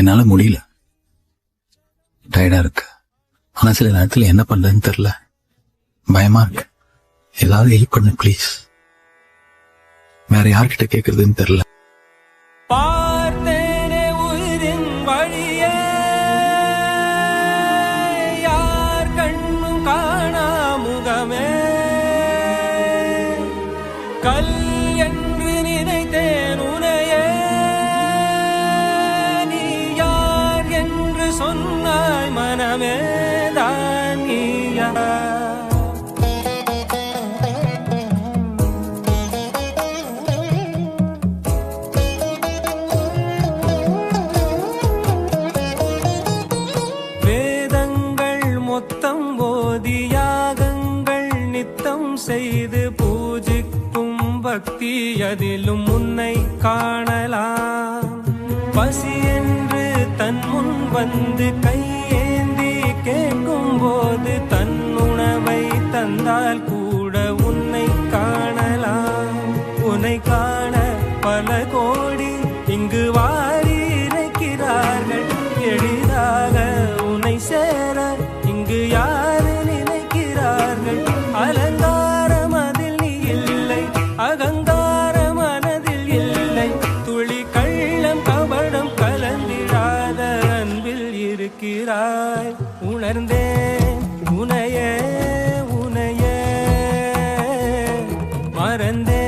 என்னால முடியல. டயர்டா இருக்கு. ஆனா சில நேரத்தில் என்ன பண்றதுன்னு தெரியல. பயமா இருக்கு. ஏதாவது ஹெல்ப் பண்ணு ப்ளீஸ் வேற யார்கிட்ட கேக்குறதுன்னு தெரியல. கல் என்று நினைத்தேன் செய்து பூஜிக்கும் பக்தி அதிலும் உன்னை காணலாம். பசி என்று தன் முன் வந்து கையே வாரி இறைக்கிறார்கள் எளிதாக உனை சேர இங்கு யாரு நினைக்கிறார்கள்? அலங்காரம் இல்லை அகங்காரம் இல்லை. துளி கள்ளம் கபடம் கலந்திடாத அன்பில் இருக்கிறாய். உணர்ந்தே உனையே உனையே மறந்தே.